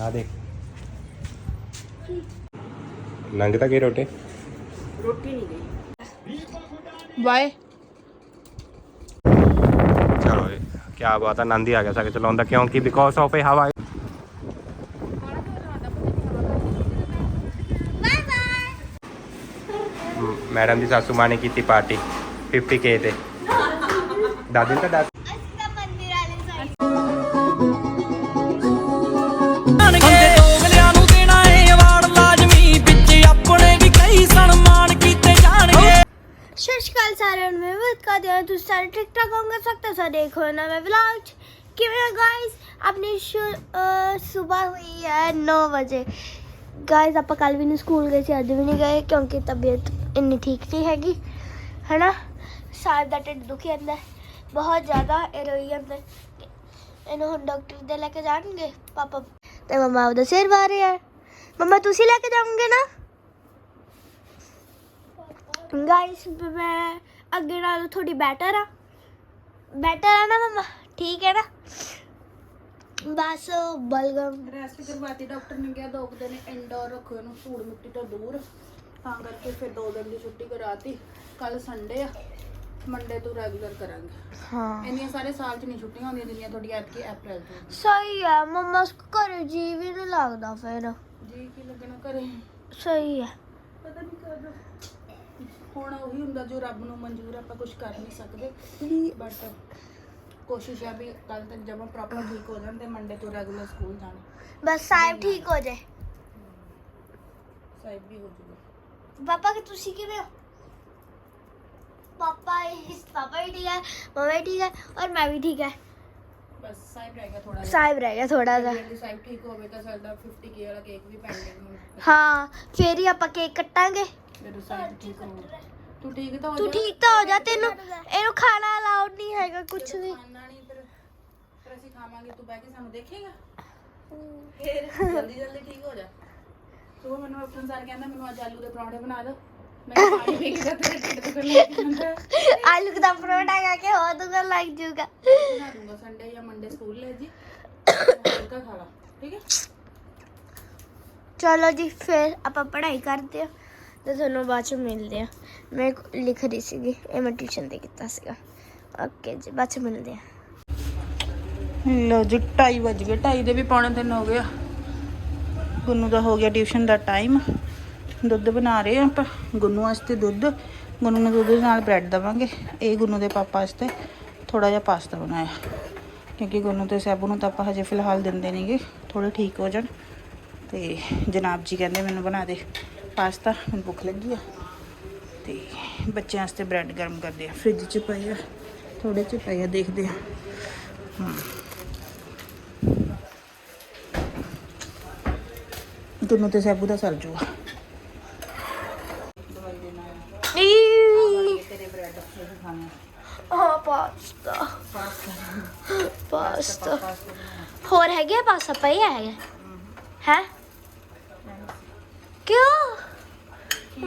ਆ ਦੇਖ। ਲੰਘ ਤਾਂ ਗਏ ਰੋਟੇ? ਰੋਟੀ ਨਹੀਂ ਗਈ। ਬਾਏ ਚਲੋ ਕੀ ਬਾਤ ਹੈ ਆਨੰਦ ਹੀ ਆ ਗਿਆ ਸਾਡੇ ਚਲਾਉਣ ਦਾ ਕਿਉਂਕਿ ਬਿਕੋਜ਼ ਆਫ ਇਹ ਹਵਾ ਮੈਡਮ ਦੀ ਸਾਸੂ ਮਾਂ ਨੇ ਕੀਤੀ ਪਾਰਟੀ 50k ਤੇ। ਦਾਦੀ ਤਾਂ ਦੱਸ ਸਾਰੇ ਠੀਕ ਠਾਕ ਹੋਵੋਗੇ ਸਕਤਾ ਸਾ ਦੇਖੋ ਨਾ ਮੈਂ ਵਲੌਗ 'ਚ। ਕਿਵੇਂ ਗਾਇਸ ਆਪਣੀ ਸਵੇਰ ਹੋਈ ਹੈ 9 ਵਜੇ ਗਾਇਸ ਆਪਾਂ ਕੱਲ ਵੀ ਨਹੀਂ ਸਕੂਲ ਗਏ ਸੀ ਅੱਜ ਵੀ ਨਹੀਂ ਗਏ ਕਿਉਂਕਿ ਤਬੀਅਤ ਇੰਨੀ ਠੀਕ ਨਹੀਂ ਹੈਗੀ ਹੈਨਾ ਸਾਰ ਦਾ ਢਿੱਡ ਦੁਖੀ ਜਾਂਦਾ ਬਹੁਤ ਜ਼ਿਆਦਾ ਇਹ ਰੋਈ ਜਾਂਦਾ ਇਹਨੂੰ ਹੁਣ ਡਾਕਟਰ ਦੇ ਲੈ ਕੇ ਜਾਣਗੇ ਪਾਪਾ ਤੇ ਮਮਾ ਉਹਦਾ ਸਿਰ ਵਾਰ ਰਿਹਾ ਮਮਾ ਤੁਸੀਂ ਲੈ ਕੇ ਜਾਓਗੇ ਨਾ ਗਾਇਸ ਮੈਂ ਅੱਗੇ ਨਾਲੋਂ ਥੋੜੀ ਬੈਟਰ ਆ ਬੈਟਰ ਆ ਨਾ ਮਮਾ ਠੀਕ ਹੈ ਨਾ? ਬਸ ਬਲਗਮ। ਰੈਸਟ ਕਰਵਾਤੀ ਡਾਕਟਰ ਨੇ ਕਿਹਾ ਦੋ ਕੁ ਦਿਨ ਇੰਡੋਰ ਰੱਖੋ ਇਹਨੂੰ ਧੂੜ ਮਿੱਟੀ ਤੋਂ ਦੂਰ। ਤਾਂ ਕਰਕੇ ਫਿਰ ਦੋ ਦਿਨ ਦੀ ਛੁੱਟੀ ਕਰਾਤੀ। ਕੱਲ ਸੰਡੇ ਆ ਮੰਡੇ ਤੋਂ ਰੈਗੂਲਰ ਕਰਾਂਗੇ। ਹਾਂ। ਇੰਨੀਆਂ ਸਾਰੇ ਸਾਲ ਚ ਨਹੀਂ ਛੁੱਟੀਆਂ ਹੁੰਦੀਆਂ ਜਿੰਨੀਆਂ ਤੁਹਾਡੀ ਐਤਕੀ ਅਪ੍ਰੈਲ ਤੋਂ। ਸਹੀ ਹੈ ਮਮਾ ਘਰੇ ਜੀ ਵੀ ਨਹੀਂ ਲੱਗਦਾ ਫਿਰ। ਜੀ ਕੀ ਲੱਗਣਾ ਕਰੇ ਸਹੀ ਹੈ ਪਤਾ ਨਹੀਂ ਕਦੋਂ। ਹੁਣ ਉਹੀ ਹੁੰਦਾ ਜੋ ਰੱਬ ਨੂੰ ਮਨਜ਼ੂਰ ਆ, ਆਪਾਂ ਕੁਝ ਕਰ ਨਹੀਂ ਸਕਦੇ। ਬਟ ਕੋਸ਼ਿਸ਼ ਆ ਵੀ ਕੱਲ ਤੱਕ ਜਮਾ ਪ੍ਰੋਪਰ ਠੀਕ ਹੋ ਜਾਣ ਤੇ ਮੰਡੇ ਤੋਂ ਰੈਗੂਲਰ ਸਕੂਲ ਜਾਣਾ। ਬਸ ਸਾਹਿਬ ਠੀਕ ਹੋ ਜਾਏ। ਸਾਹਿਬ ਵੀ ਹੋ ਜੂਗਾ। ਪਾਪਾ ਕਿ ਤੁਸੀਂ ਕਿਵੇਂ ਹੋ? ਪਾਪਾ ਇਸ ਪਾਪਾ ਵੀ ਠੀਕ ਹੈ ਮਮਾ ਵੀ ਠੀਕ ਹੈ ਔਰ ਮੈਂ ਵੀ ਠੀਕ ਹੈ ਬਸ ਸਾਹਿਬ ਰਹਿ ਗਿਆ ਥੋੜਾ ਸਾਹਿਬ ਰਹਿ ਗਿਆ ਥੋੜਾ ਜਿਹਾ। ਜੇ ਸਾਹਿਬ ਠੀਕ ਹੋਵੇ ਤਾਂ ਸਾਡਾ 50k ਵਾਲਾ ਕੇਕ ਵੀ ਪੈਂਡਿੰਗ ਨੂੰ ਹਾਂ ਫੇਰ ਹੀ ਆਪਾਂ ਕੇਕ ਕੱਟਾਂਗੇ। ਜਦੋਂ ਸਾਹਿਬ ਠੀਕ ਹੋਵੇ ਤੂੰ ਠੀਕ ਤਾਂ ਹੋ ਤੂੰ ਜਾ। ਠੀਕ ਤਾਂ ਹੋ ਜਾ ਤੈਨੂੰ ਇਹਨੂੰ ਖਾਣਾ ਅਲਾਉਡ ਨਹੀਂ ਹੈਗਾ ਕੁਝ ਵੀ। ਖਾਣਾ ਨਹੀਂ ਫਿਰ ਫਿਰ ਅਸੀਂ ਖਾਵਾਂਗੇ ਤੂੰ ਬਹਿ ਕੇ ਸਾਨੂੰ ਦੇਖੇਗਾ? ਫਿਰ ਜਲਦੀ ਜਲਦੀ ਠੀਕ ਹੋ ਜਾ। ਤੂੰ ਮੈਨੂੰ ਆਪਣ ਸਰ ਕਹਿੰਦਾ ਮੈਨੂੰ ਅੱਜ ਆਲੂ ਦੇ ਪਰੌਂਠੇ ਬਣਾ ਦੋ ਮੈਂ ਕਿਹਾ ਪਾਣੀ ਪੀ ਕੇ ਤਾਂ ਤੇਰੇ ਢਿੱਡ ਤੋਂ ਲੱਗ ਜਾਂਦਾ। ਆਲੂ ਦਾ ਪਰੋਟਾ ਖਾ ਕੇ ਹੋ ਦੂਗਾ ਲੱਗ ਜੂਗਾ ਬਣਾ ਦੂੰਗਾ ਸੰਡੇ ਜਾਂ ਮੰਡੇ ਸਕੂਲ ਲੈ ਜੀ। ਹਲਕਾ ਖਾ ਲਾ ਠੀਕ ਹੈ? ਚਲੋ ਜੀ ਫਿਰ ਆਪਾਂ ਪੜ੍ਹਾਈ ਕਰਦੇ ਆ ਤੇ ਤੁਹਾਨੂੰ ਬਾਅਦ ਚ ਮਿਲਦੇ ਆ ਮੈਂ ਲਿਖ ਰਹੀ ਸੀਗੀ ਇਹ ਮੈਂ ਟਿਊਸ਼ਨ ਤੇ ਕੀਤਾ ਸੀਗਾ। ਓਕੇ ਜੀ ਬਾਅਦ ਚ ਮਿਲਦੇ ਆ ਲੋ ਜੀ 2:30 ਵਜ ਗਏ 2:30 ਦੇ ਵੀ ਪੌਣੇ ਤਿੰਨ ਹੋ ਗਿਆ ਗੁੰਨੂ ਦਾ ਹੋ ਗਿਆ ਟਿਊਸ਼ਨ ਦਾ ਟਾਈਮ ਦੁੱਧ ਬਣਾ ਰਹੇ ਆ ਆਪਾਂ, ਗੁੰਨੂ ਵਾਸਤੇ ਦੁੱਧ, ਗੁੰਨੂ ਨੂੰ ਦੁੱਧ ਦੇ ਨਾਲ ਬ੍ਰੈਡ ਦਵਾਂਗੇ। ਇਹ ਗੁੰਨੂ ਦੇ ਪਾਪਾ ਵਾਸਤੇ ਥੋੜਾ ਜਿਹਾ ਪਾਸਤਾ ਬਣਾਇਆ। ਕਿਉਂਕਿ ਗੁੰਨੂ ਤੇ ਸੈਬੂ ਨੂੰ ਤਾਂ ਆਪਾਂ ਹਜੇ ਫਿਲਹਾਲ ਦਿੰਦੇ ਨਹੀਂਗੇ ਥੋੜੇ ਠੀਕ ਹੋ ਜਾਣ। ਤੇ ਜਨਾਬ ਜੀ ਕਹਿੰਦੇ ਮੈਨੂੰ ਬਣਾ ਦੇ ਪਾਸਤਾ, ਮੈਨੂੰ ਭੁੱਖ ਲੱਗੀ ਆ। ਤੇ ਬੱਚਿਆਂ ਵਾਸਤੇ ਬ੍ਰੈਡ ਗਰਮ ਕਰਦੇ ਆ। ਫ੍ਰਿਜ 'ਚ ਪਏ ਆ ਥੋੜੇ 'ਚ ਪਏ ਆ, ਦੇਖਦੇ ਆ। ਦੋਨੋਂ ਤੇ ਸੈਬੂ ਦਾ ਸਰ ਜੂਗਾ ਤੇਰੇ ਬ੍ਰੈਡ ਹਾਂ ਪਾਸਤਾ। ਪਾਸਤਾ। ਹੋਰ ਹੈਗੇ ਪਾਸਤਾ? ਪਈ ਹੈਗਾ। ਹੈ? ਕਿਉਂ?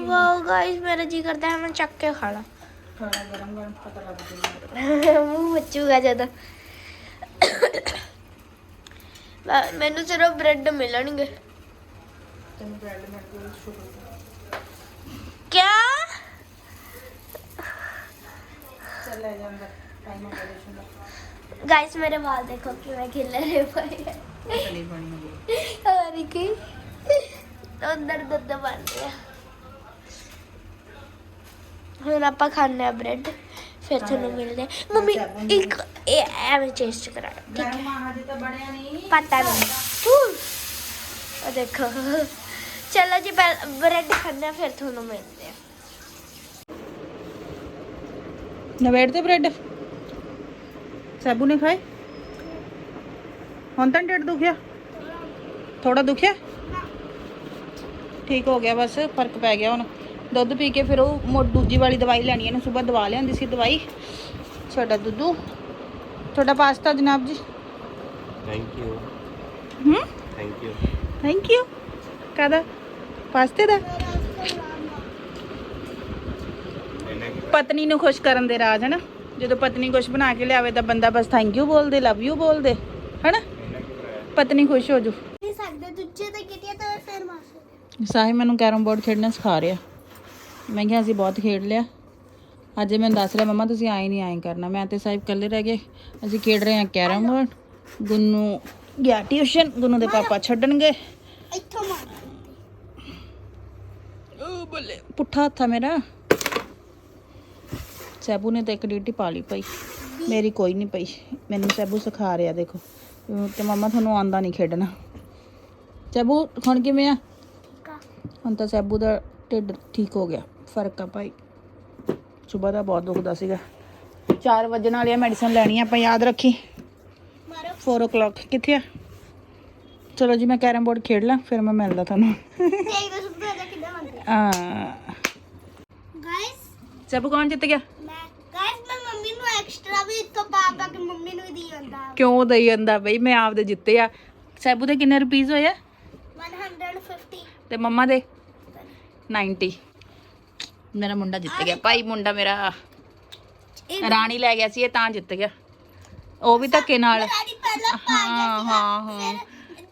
ਵਾਓ ਗਾਇਸ ਮੇਰਾ ਜੀ ਕਰਦਾ ਹੈ ਮੈਂ ਚੱਕ ਕੇ ਖਾਣਾ। ਖਾਣਾ ਗਰਮ ਗਰਮ ਪਤਾ ਲੱਗ ਜੂਗਾ ਮੂੰਹ ਮੱਚੂਗਾ ਜਦੋਂ। ਮੈਨੂੰ ਸਿਰਫ ਬ੍ਰੈਡ ਮਿਲਣਗੇ। ਤੈਨੂੰ ਬ੍ਰੈਡ ਮਿਲ ਗਿਆ ਸ਼ੁਕਰ ਕਿਆ ਚੱਲ ਲੈ ਜਾਂਦਾ ਟਾਈਮ ਆਪਰੇਸ਼ਨ ਦਾ ਗਾਇਸ ਮੇਰੇ ਵਾਲ ਦੇਖੋ ਕਿਵੇਂ ਖਿਲ ਰਹੇ ਪਏ ਹੈ ਚਲੀ ਬਣੀ ਹੋਈ ਹੋਰ ਕੀ? ਅੰਦਰ ਦੁੱਧ ਬਣ ਰਿਹਾ। ਹੁਣ ਆਪਾਂ ਖਾਣੇ ਆ ਬ੍ਰੈਡ ਫਿਰ ਤੁਹਾਨੂੰ ਮਿਲਦੇ ਆ। ਮੰਮੀ ਇੱਕ ਇਹ ਐਵੇਂ ਟੇਸਟ ਕਰਾ ਗਰਮ ਆਹ ਜੇ ਤਾਂ ਬਣਿਆ ਨਹੀਂ। ਪਤਾ ਨਹੀਂ। ਹੂੰ। ਉਹ ਦੇਖੋ। ਚਲੋ ਜੀ ਬ੍ਰੈਡ ਖਾਣੇ ਆ, ਫਿਰ ਤੁਹਾਨੂੰ ਮਿਲਦੇ ਆ ਨਵੇੜ ਤੇ ਬ੍ਰੈਡ ਸੈਬੂ ਨੇ ਖਾਏ ਹੁਣ ਤਾਂ ਨੀ ਢਿੱਡ ਦੁਖਿਆ ਥੋੜਾ ਦੁਖਿਆ ਠੀਕ ਹੋ ਗਿਆ ਬਸ ਫ਼ਰਕ ਪੈ ਗਿਆ ਹੁਣ ਦੁੱਧ ਪੀ ਕੇ ਫਿਰ ਉਹ ਮੋ ਦੂਜੀ ਵਾਲੀ ਦਵਾਈ ਲੈਣੀ ਇਹਨੇ ਸਵੇਰ ਦਵਾ ਲਿਆਂਦੀ ਸੀ ਦਵਾਈ ਸਾਡਾ ਦੁੱਧੂ ਤੁਹਾਡਾ ਪਾਸਤਾ ਜਨਾਬ ਜੀ ਥੈਂਕ ਯੂ ਹੂੰ ਥੈਂਕ ਯੂ ਥੈਂਕ ਯੂ ਕਾਦਾ ਪਾਸਤੇ ਦਾ ਪਤਨੀ ਨੂੰ ਖੁਸ਼ ਕਰਨ ਦੇ ਰਾਜ ਹਨਾ? ਜਦੋਂ ਪਤਨੀ ਕੁਝ ਬਣਾ ਕੇ ਲਿਆਵੇ ਤਾਂ ਬੰਦਾ ਬਸ ਥੈਂਕ ਯੂ ਬੋਲਦੇ ਲਵ ਯੂ ਬੋਲਦੇ ਹਨਾ? ਪਤਨੀ ਖੁਸ਼ ਹੋ ਜੂ। ਸਾਡੇ ਸਕਦੇ ਦੂਜੇ ਤੇ ਕਿਤੇ ਤਾਂ ਫਿਰ ਸਕਦੇ ਸਾਹਿਬ ਮੈਨੂੰ ਕੈਰਮ ਬੋਰਡ ਖੇਡਣਾ ਸਿਖਾ ਰਿਹਾ। ਮੈਂ ਕਿਹਾ ਅਸੀਂ ਬਹੁਤ ਖੇਡ ਲਿਆ। ਅੱਜ ਮੈਨੂੰ ਦੱਸ ਰਿਹਾ ਮਮਾ ਤੁਸੀਂ ਆਏ ਨਹੀਂ ਆਏ ਕਰਨਾ। ਮੈਂ ਤੇ ਸਾਹਿਬ ਇਕੱਲੇ ਰਹਿ ਗਏ। ਅਸੀਂ ਖੇਡ ਰਹੇ ਹਾਂ ਕੈਰਮ ਬੋਰਡ ਗੁੰਨੂ ਗਿਆ ਟਿਊਸ਼ਨ ਗੁੰਨੂ ਦੇ ਪਾਪਾ ਛੱਡਣਗੇ। ਇੱਥੋਂ ਮਾਰ। ਓ ਬੱਲੇ ਪੁੱਠਾ ਹੱਥਾ ਮੇਰਾ। ਸੈਬੂ ਨੇ ਤਾਂ ਇੱਕ ਡਿਊਟੀ ਪਾ ਲਈ ਪਈ ਮੇਰੀ ਕੋਈ ਨਹੀਂ ਪਈ। ਮੈਨੂੰ ਸੈਬੂ ਸਿਖਾ ਰਿਹਾ ਦੇਖੋ। ਤੇ ਮਮਾ ਤੁਹਾਨੂੰ ਆਂਦਾ ਨਹੀਂ ਖੇਡਣਾ। ਸੈਬੂ ਹੁਣ ਕਿਵੇਂ ਆ? ਹੁਣ ਤਾਂ ਸੈਬੂ ਦਾ ਢਿੱਡ ਠੀਕ ਹੋ ਗਿਆ। ਫ਼ਰਕ ਆ ਭਾਈ। ਸਵੇਰ ਦਾ ਬਹੁਤ ਦੁਖਦਾ ਸੀਗਾ। 4 ਵਜੇ ਵਾਲੀ ਮੈਡੀਸਨ ਲੈਣੀ ਆ ਆਪਾਂ ਯਾਦ ਰੱਖੀ। ਮਾਰੋ 4 o'clock ਕਿੱਥੇ ਆ? ਚਲੋ ਜੀ ਮੈਂ ਕੈਰਮ ਬੋਰਡ ਖੇਡ ਲਾਂ ਫਿਰ ਮੈਂ ਮਿਲਦਾ ਤੁਹਾਨੂੰ। ਆ ਗਾਇਸ ਸੈਬੂ ਕੌਣ ਜਿੱਤ ਗਿਆ ਮੈਂ ਗਾਇਸ ਮੈਂ ਮੰਮੀ ਨੂੰ ਐਕਸਟਰਾ ਵੀ ਇੱਥੋਂ ਪਾ ਪਾ ਕੇ ਮੰਮੀ ਨੂੰ ਵੀ ਦੇ ਆਂਦਾ ਕਿਉਂ ਦਈ ਜਾਂਦਾ ਬਈ? ਮੈਂ ਆਪਦੇ ਜਿੱਤੇ ਆ। ਸੈਬੂ ਦੇ ਕਿੰਨੇ ਰੁਪਈਸ ਹੋਏ ਆ? 150 ਤੇ ਮੰਮਾ ਦੇ? 90 ਮੇਰਾ ਮੁੰਡਾ ਜਿੱਤ ਗਿਆ। ਭਾਈ ਮੁੰਡਾ ਮੇਰਾ ਰਾਣੀ ਲੈ ਗਿਆ ਸੀ ਇਹ ਤਾਂ ਜਿੱਤ ਗਿਆ। ਉਹ ਵੀ ਧੱਕੇ ਨਾਲ। ਹਾਂ ਹਾਂ ਹਾਂ।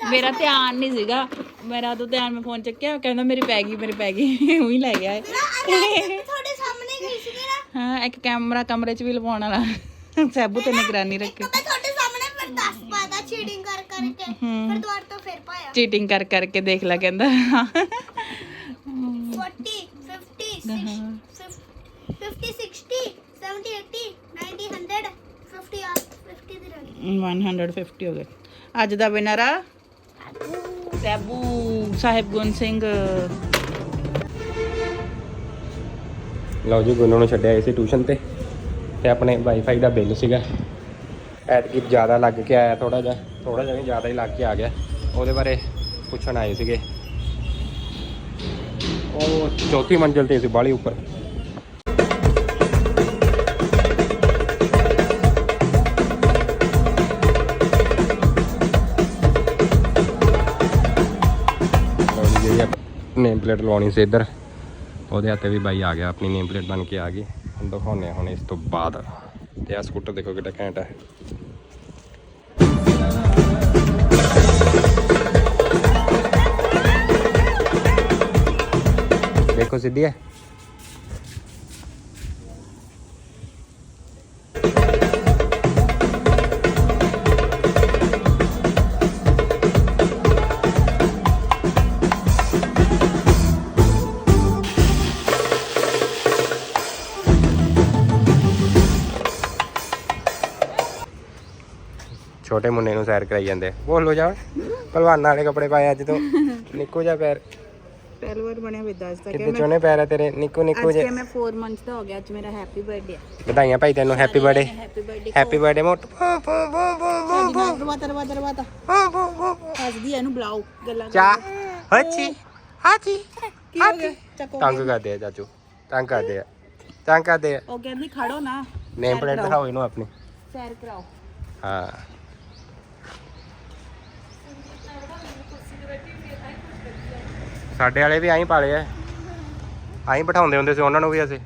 ਮੇਰਾ ਧਿਆਨ ਨਹੀਂ ਸੀਗਾ। ਮੇਰਾ ਤਾਂ ਧਿਆਨ ਮੈਂ ਫੋਨ ਚੱਕਿਆ। ਕਹਿੰਦਾ ਮੇਰੀ ਪੈ ਗਈ ਮੇਰੀ ਪੈ ਗਈ। ਉਹੀ ਲੈ ਗਿਆ। ਤੁਹਾਡੇ ਸਾਹਮਣੇ ਗਈ ਸੀ ਨਾ? ਹਾਂ ਇੱਕ ਕੈਮਰਾ ਕਮਰੇ 'ਚ ਵੀ ਲਵਾਉਣ ਵਾਲਾ। ਸੈਬੂ ਤੇ ਨਿਗਰਾਨੀ ਰੱਖੀ। ਫਿਰ ਦੱਸ ਪਾਦਾ ਚੀਟਿੰਗ ਕਰ ਕਰਕੇ ਫਿਰ ਦੁਬਾਰਾ ਤੋਂ ਫਿਰ ਪਾਇਆ। ਚੀਟਿੰਗ ਕਰ ਕਰਕੇ ਦੇਖ ਲੈ ਕਹਿੰਦਾ। 40 50 50 60 70 80 90 100 50 ਆ 50 ਦੀ ਰੰਗ 150 ਹੋ ਗਏ। ਅੱਜ ਦਾ ਵਿਨਰ ਆ ਸੈਬੂ ਸਾਹਿਬ ਗੁਣ ਸਿੰਘ। ਲਓ ਜੀ ਗੁੰਨੂ ਨੂੰ ਛੱਡਿਆ ਸੀ ਟਿਊਸ਼ਨ ਤੇ ਤੇ ਆਪਣੇ ਵਾਈਫਾਈ ਦਾ ਬਿੱਲ ਸੀਗਾ। ਐਤਕੀ ਜ਼ਿਆਦਾ ਲੱਗ ਕੇ ਆਇਆ ਥੋੜਾ ਜਿਹਾ ਥੋੜਾ ਜਿਹਾ ਨਹੀਂ ਜ਼ਿਆਦਾ ਹੀ ਲੱਗ ਕੇ ਆ ਗਿਆ। ਉਹਦੇ ਬਾਰੇ ਪੁੱਛਣ ਆਏ ਸੀਗੇ। ਉਹ ਚੌਥੀ ਮੰਜ਼ਿਲ ਤੇ ਸੀ, ਬਾਹਲੀ ਉੱਪਰ। ਲਓ ਜੀ ਨੇਮ ਪਲੇਟ ਲਵਾਉਣੀ ਸੀ ਇੱਧਰ, ਉਹਦੇ ਹੱਥੇ ਵੀ ਬਾਈ ਆ ਗਿਆ, ਆਪਣੀ ਨੇਮ ਪਲੇਟ ਬਣ ਕੇ ਆ ਗਈ। ਹੁਣ ਦਿਖਾਉਂਦੇ ਹੁਣ ਇਸ ਤੋਂ ਬਾਅਦ। ਤੇ ਆ ਸਕੂਟਰ ਦੇਖੋ ਕਿੱਡਾ ਘੈਂਟ ਹੈ। ਦੇਖੋ ਸਿੱਧੀ ਹੈ ਛੋਟੇ ਮੁੰਨੇ ਨੂੰ ਸੈਰ ਕਰਾਈ ਜਾਂਦੇ ਬੋਲੋ ਜਾ। ਪਹਿਲਵਾਨਾਂ ਵਾਲੇ ਕੱਪੜੇ ਪਾਏ ਅੱਜ ਤੋਂ। ਨਿੱਕੋ ਜਿਹਾ ਪੈਰ। ਪਹਿਲੀ ਵਾਰ ਬਣਿਆ ਵਿਦਾ ਅੱਜ ਕਿੱਡੇ ਚੋਨੇ ਪੈਰ ਆ ਤੇਰੇ? ਨਿੱਕੂ ਨਿੱਕੂ ਜੇ ਮੈਂ 4 ਮੰਥਸ ਦਾ ਹੋ ਗਿਆ ਅੱਜ ਮੇਰਾ ਹੈਪੀ ਬਰਥਡੇ ਆ। ਵਧਾਈਆਂ ਭਾਈ ਤੈਨੂੰ happy birthday happy birthday happy birthday ਮੋਟ। ਦਰਵਾਜ਼ਾ ਦਰਵਾਜ਼ਾ ਦਰਵਾਜ਼ਾ ਹੱਸਦੀ ਆ ਇਹਨੂੰ ਬੁਲਾਓ ਗੱਲਾਂ ਚਾ ਹੱਚੀ ਹਾਚੀ ਕੀ ਹੋ ਗਿਆ? ਚੱਕੋ ਤੰਗ ਕਰਦੇ ਆ ਚਾਚੂ ਤੰਗ ਕਰਦੇ ਆ। ਤੰਗ ਕਰਦੇ ਆ। ਉਹ ਕਹਿੰਦੀ ਖੜੋ ਨਾ ਨੇਮ ਪਲੇਟ ਦਿਖਾਓ ਇਹਨੂੰ ਆਪਣੀ। ਸੈਰ ਕਰਾਓ। ਹਾਂ। ਸਾਡੇ ਵਾਲੇ ਵੀ ਆਈ ਪਾਲੇ ਆ ਆਈ ਬਿਠਾਉਂਦੇ ਹੁੰਦੇ ਸੀ, ਉਹਨਾਂ ਨੂੰ ਵੀ ਅਸੀਂ।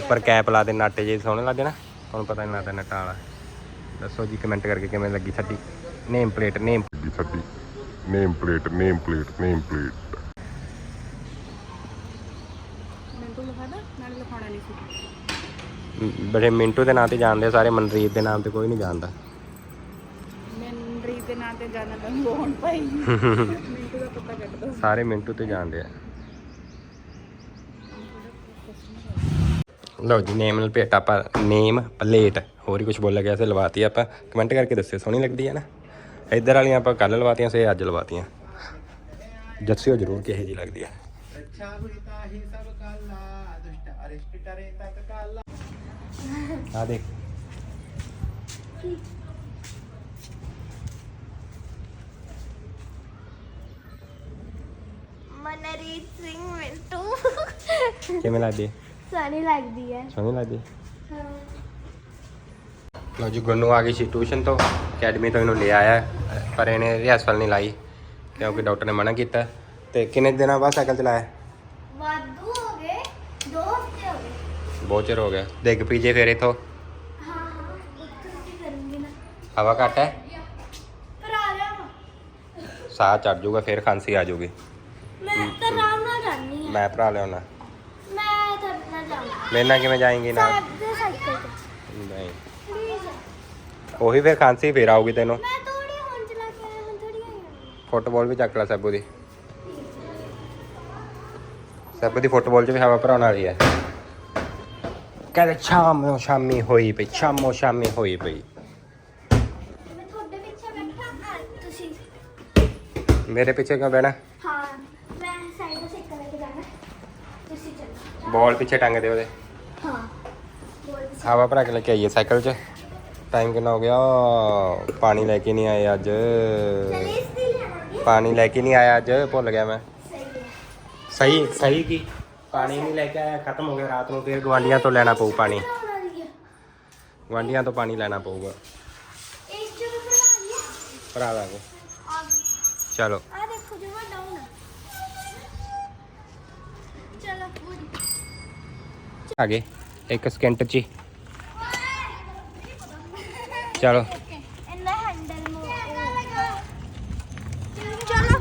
ਉੱਪਰ ਕੈਪ ਲਾ ਦੇ, ਨਾਟੇ ਜੇ ਸੋਹਣੇ ਲੱਗਦੇ ਨਾ। ਤੁਹਾਨੂੰ ਪਤਾ ਨਹੀਂ ਲੱਗਦਾ ਨਟਾਂ ਵਾਲਾ ਦੱਸੋ ਜੀ ਕਮੈਂਟ ਕਰਕੇ ਕਿਵੇਂ ਲੱਗੀ ਸਾਡੀ ਨੇਮ ਪਲੇਟ ਨੇਮ ਸਾਡੀ name plate name plate name plate ਮੈਨੂੰ ਲਿਖਾ ਦਾ ਨਾਲ ਲਿਖਾਉਣਾ ਨਹੀਂ ਸੀ ਬੜੇ ਮਿੰਟੂ ਦੇ ਨਾਂ ਤੇ ਜਾਣਦੇ ਆ ਸਾਰੇ ਮਨਰੀਤ ਦੇ ਨਾਮ ਤੇ ਕੋਈ ਨਹੀਂ ਜਾਣਦਾ। ਮੈਨੂੰ ਰੀਤ ਦੇ ਨਾਂ ਤੇ ਜਾਣਾ ਤਾਂ ਹੋਣ ਭਾਈ? ਮਿੰਟੂ ਦਾ ਪਤਾ ਕੱਢ ਦੋ। ਸਾਰੇ ਮਿੰਟੂ ਤੇ ਜਾਣਦੇ ਆ। ਲਓ ਜੀ ਨੇਮ ਪਲੇਟ ਆਪਾਂ ਨੇਮ ਪਲੇਟ ਹੋਰ ਹੀ ਕੁਝ ਬੋਲਿਆ ਗਿਆ ਸੀ ਲਵਾਤੀ ਆਪਾਂ। ਕਮੈਂਟ ਕਰਕੇ ਦੱਸਿਓ ਸੋਹਣੀ ਲੱਗਦੀ ਹੈ ਨਾ? ਇੱਧਰ ਵਾਲੀਆਂ ਆਪਾਂ ਕੱਲ ਲਵਾਤੀਆਂ ਸੀ ਅੱਜ ਲਵਾਤੀਆਂ। ਦੱਸਿਓ ਜਰੂਰ ਕਿਹੋ ਜੀ ਲੱਗਦੀ ਹੈ ਆ ਦੇਖ। ਮਨਰੀਤ ਸਿੰਘ ਮਿੰਟੂ। ਕਿਵੇਂ ਲੱਗਦੀ ਹੈ? ਸੋਹਣੀ ਲੱਗਦੀ ਹੈ। ਸੋਹਣੀ ਲੱਗਦੀ ਹੈ? ਲਓ ਜੀ ਗੁੰਨੂ ਆ ਗਈ ਸੀ ਟਿਊਸ਼ਨ ਤੋਂ। ਅਕੈਡਮੀ ਤੋਂ ਇਹਨੂੰ ਲੈ ਆਇਆ ਹੈ, ਪਰ ਇਹਨੇ ਰਿਹਰਸਲ ਨਹੀਂ ਲਾਈ ਕਿਉਂਕਿ ਡਾਕਟਰ ਨੇ ਮਨਾ ਕੀਤਾ। ਤੇ ਕਿੰਨੇ ਦਿਨਾਂ ਬਾਅਦ ਸਾਈਕਲ ਚਲਾਇਆ? ਵਾਧੂ ਹੋ ਗਏ ਦੋ ਹਫ਼ਤੇ ਹੋ ਗਏ ਬਹੁਤ ਚਿਰ ਹੋ ਗਿਆ। ਡਿੱਗ ਪੀ ਜੇ ਫਿਰ ਇਥੋਂ। ਹਾਂ ਹਾਂ ਉੱਤਰ ਕੀ ਕਰੂੰਗੀ ਨਾ ਹਵਾ ਘੱਟ ਹੈ? ਪਰ ਆ ਰਿਹਾ ਵਾ ਸਾਹ ਚੜ ਜਾਊਗਾ ਫਿਰ ਖਾਂਸੀ ਆ ਜਾਊਗੀ ਮੈਂ ਤਾਂ ਆਰਾਮ ਨਾਲ ਜਾਣੀ ਆ ਮੈਂ ਭਰਾ ਲਿਆਉਣਾ। ਮੈਂ ਤਾਂ ਨਾ ਜਾਊਂਗਾ ਮੇਰੇ ਨਾਲ ਕਿਵੇਂ ਜਾਏਂਗੀ ਨਾਲ? ਸਾਈਕਲ ਤੇ। ਨਹੀਂ। ਪਲੀਜ਼। ਉਹੀ ਫਿਰ ਖਾਂਸੀ ਫਿਰ ਆਊਗੀ ਤੈਨੂੰ। ਮੈਂ ਥੋੜੀ ਹੁਣ ਚਲਾ ਕੇ ਆਇਆ ਹੁਣ ਥੋੜੀ ਆਈ ਹਾਂ ਫੁੱਟਬਾਲ ਵੀ ਚੱਕ ਲੈ ਸੈਬੂ ਦੀ। ਸੈਬੂ ਦੀ ਫੁੱਟਬਾਲ 'ਚ ਵੀ ਹਵਾ ਭਰਾਉਣ ਵਾਲੀ ਹੈ। ਕਹਿੰਦੇ ਸ਼ਾਮੋ ਸ਼ਾਮੀ ਹੋਈ ਪਈ ਸ਼ਾਮੋ ਸ਼ਾਮੀ ਹੋਈ ਪਈ। ਮੈਂ ਤੁਹਾਡੇ ਪਿੱਛੇ ਬੈਠਾ ਆ ਤੁਸੀਂ। ਮੇਰੇ ਪਿੱਛੇ ਕਿਉਂ ਬਹਿਣਾ? ਹਾਂ ਮੈਂ ਸਾਈਡ ਤੋਂ ਸਾਈਕਲ ਲੈ ਕੇ ਜਾਣਾ। ਤੁਸੀਂ ਚੱਲੋ। ਬਾਲ ਪਿੱਛੇ ਟੰਗ ਦੇ ਉਹਦੇ। ਹਾਂ ਬੋਲ ਹਵਾ ਭਰਾ ਕੇ ਲੈ ਕੇ ਆਈਏ ਸਾਈਕਲ 'ਚ। ਟਾਈਮ ਕਿੰਨਾ ਹੋ ਗਿਆ? ਪਾਣੀ ਲੈ ਕੇ ਨਹੀਂ ਆਏ ਅੱਜ। ਚਲੇ ਇਸ ਦੀ ਲੈਣਾਂਗੇ ਪਾਣੀ ਲੈ ਕੇ ਨਹੀਂ ਆਇਆ ਅੱਜ ਭੁੱਲ ਗਿਆ ਮੈਂ। ਸਹੀ ਹੈ। ਸਹੀ ਸਹੀ ਕੀ? ਪਾਣੀ ਨਹੀਂ ਲੈ ਕੇ ਆਇਆ, ਖਤਮ ਹੋ ਗਿਆ, ਰਾਤ ਨੂੰ ਫਿਰ ਗਵਾਂਡੀਆਂ ਤੋਂ ਲੈਣਾ ਪਊ ਪਾਣੀ। ਬਣਾ ਗਵਾਂਡੀਆਂ ਤੋਂ ਪਾਣੀ ਲੈਣਾ ਪਊਗਾ। ਇੱਕ ਜਗ੍ਹਾ ਬਣਾ ਲਈਏ ਭਰਾ ਦਾਂਗੇ ਆ ਚਲੋ। ਆ ਦੇਖੋ ਜਮਾ ਡਾਊਨ ਚਲੋ ਪੂਰੀ ਆ ਗਏ। ਇੱਕ ਸਕਿੰਟ 'ਚ ਹੀ। ਚਲੋ ਇੰਨਾ ਹੈਂਡਲ ਮੋ ਚਲੋ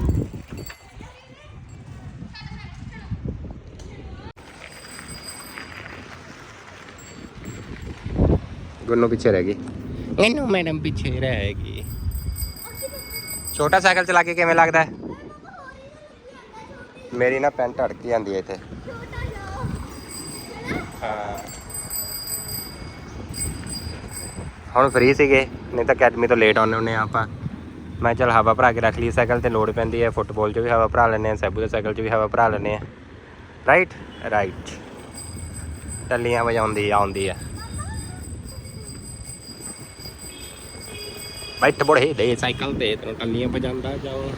ਗੁੰਨੂ ਪਿੱਛੇ ਰਹਿ ਗਈ ਇਹਨੂੰ ਮੈਡਮ ਪਿੱਛੇ ਰਹਿ ਗਈ ਛੋਟਾ ਸਾਈਕਲ ਚਲਾ ਕੇ ਕਿਵੇਂ ਲੱਗਦਾ? ਹੈ? ਮੇਰੀ ਨਾ ਪੈਂਟ ਅੜਕ ਜਾਂਦੀ ਹੈ ਇੱਥੇ। ਹਾਂ। ਹੁਣ ਫ੍ਰੀ ਸੀਗੇ ਨਹੀਂ ਤਾਂ ਅਕੈਡਮੀ ਤੋਂ ਲੇਟ ਆਉਂਦੇ ਹੁੰਦੇ ਆ ਆਪਾਂ। ਮੈਂ ਚਲ ਹਵਾ ਭਰਾ ਕੇ ਰੱਖ ਲਈ ਸਾਈਕਲ ਤੇ ਲੋਡ ਪੈਂਦੀ ਹੈ। ਫੁੱਟਬਾਲ 'ਚ ਵੀ ਹਵਾ ਭਰਾ ਲੈਂਦੇ ਆ ਸੈਬੂ ਦੇ ਸਾਈਕਲ 'ਚ ਵੀ ਹਵਾ ਭਰਾ ਲੈਂਦੇ ਆ ਰਾਈਟ ਰਾਈਟ ਟੱਲੀਆਂ ਵਜਾਉਂਦੀ ਆਉਂਦੀ ਆ ਬੈਠ ਬੜੇ ਦੇ। ਸਾਈਕਲ ਤੇ ਤੈਨੂੰ ਟੱਲੀਆਂ ਵਜਾਉਂਦਾ ਜਾਓ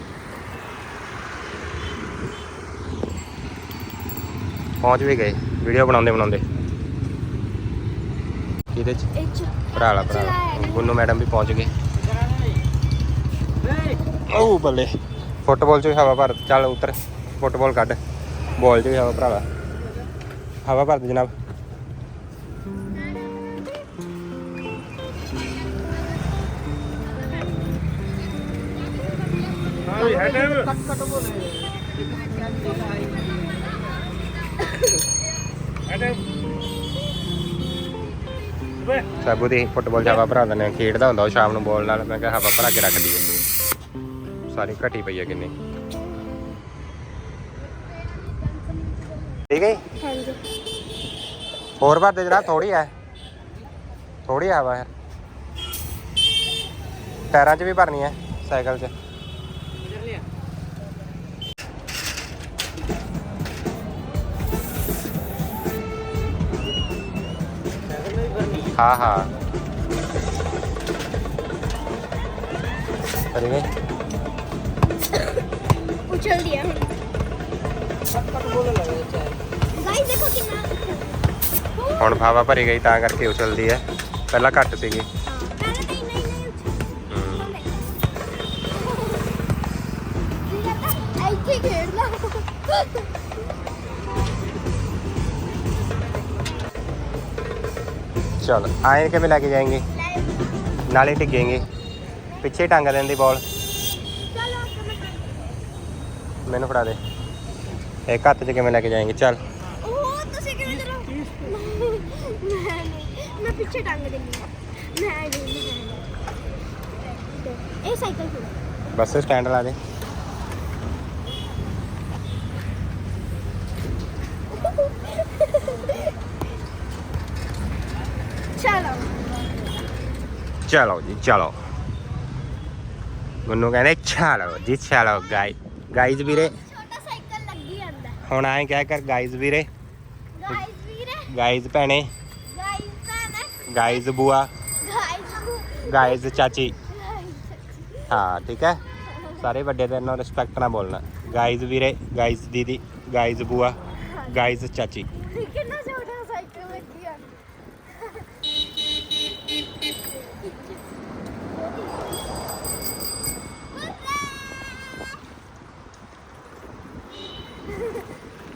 ਪਹੁੰਚ ਵੀ ਗਏ। ਵੀਡੀਓ ਬਣਾਉਂਦੇ ਬਣਾਉਂਦੇ। ਕਿਹਦੇ ਚ ਇਹ ਚ ਭਰਾ ਲਾ ਭਰਾ ਲਾ। ਗੁੰਨੂ ਮੈਡਮ ਵੀ ਪਹੁੰਚ ਗਏ। ਉਹ ਬੱਲੇ। ਫੁੱਟਬਾਲ ਚ ਵੀ ਹਵਾ ਭਰ ਚੱਲ ਉਤਰ। ਫੁੱਟਬਾਲ ਕੱਢ। ਬਾਲ ਚ ਵੀ ਹਵਾ ਭਰਾ ਲਾ। ਹਵਾ ਭਰ ਦੇ ਜਨਾਬ। ਸਾਬੂ ਦੀ ਫੁੱਟਬਾਲ ਜਾਵਾ ਭਰਾ ਦਿੰਦੇ ਆ ਖੇਡਦਾ ਹੁੰਦਾ ਉਹ ਸ਼ਾਮ ਨੂੰ ਬਾਲ ਨਾਲ ਮੈਂ ਕਿਹਾ ਹਵਾ ਭਰਾ ਕੇ ਰੱਖ ਦਈਏ। ਸਾਰੀ ਘਟੀ ਪਈ ਹੈ ਕਿੰਨੀ। ਠੀਕ ਹੈ ਜੀ? ਹਾਂਜੀ। ਹੋਰ ਭਰ ਦੇ ਜਰਾ ਥੋੜੀ ਹੈ। ਥੋੜੀ ਹਵਾ ਹੈ ਟਾਇਰਾਂ 'ਚ ਵੀ ਭਰਨੀ ਹੈ ਸਾਈਕਲ 'ਚ। ਹਾਂ ਹਾਂ ਕਰੀ ਗਈ उछल दिया गाइस देखो कितना ਹੁਣ ਹਵਾ ਭਰੀ ਗਈ ਤਾਂ ਕਰਕੇ ਉਛਲਦੀ ਹੈ ਪਹਿਲਾਂ ਘੱਟ ਸੀਗੀ पहले नहीं नहीं नहीं ਹਮ, उछल ऐसे खेलना चलो ਆਏ ਕਿਵੇਂ ਲੈ ਕੇ जाएंगे ਨਾਲੇ टिकेंगे ਪਿੱਛੇ ਟੰਗ ਦਿੰਦੀ ਬਾਲ। ਮੈਨੂੰ ਫੜਾ ਦੇ। ਇਹ ਹੱਥ 'ਚ ਕਿਵੇਂ ਲੈ ਕੇ ਜਾਏਂਗੇ? ਚੱਲ। ਇਹ ਸਾਈਕਲ ਬਸ ਸਟੈਂਡ ਲਾ ਦੇ। ਚਲੋ ਜੀ ਚਲੋ ਮੈਨੂੰ ਕਹਿੰਦੇ ਚਲੋ ਜੀ ਚਲੋ ਗਾਈ ਗਾਈਜ਼ ਵੀਰੇ। ਛੋਟਾ ਸਾਈਕਲ ਲੱਗੀ ਜਾਂਦਾ। ਹੁਣ ਆਏ ਕਹਿ ਕਰ ਗਾਈਜ਼ ਵੀਰੇ। ਗਾਇਸ ਵੀਰੇ। ਗਾਈਜ਼ ਭੈਣੇ। ਗਾਇਸ ਭੈਣੇ। ਗਾਈਜ਼ ਬੂਆ। ਗਾਇਸ ਗਾਈਜ਼ ਚਾਚੀ। ਹਾਂ ਠੀਕ ਹੈ। ਸਾਰੇ ਵੱਡੇ ਤੇ ਨਾਲ ਰਿਸਪੈਕਟ ਨਾਲ ਬੋਲਣਾ। ਗਾਈਜ਼ ਵੀਰੇ ਗਾਈਜ਼ ਦੀਦੀ ਗਾਈਜ਼ ਬੂਆ। ਗਾਈਜ਼ ਚਾਚੀ। ਕਿੰਨਾ ਛੋਟਾ ਸਾਈਕਲ ਲੱਗੀ ਆ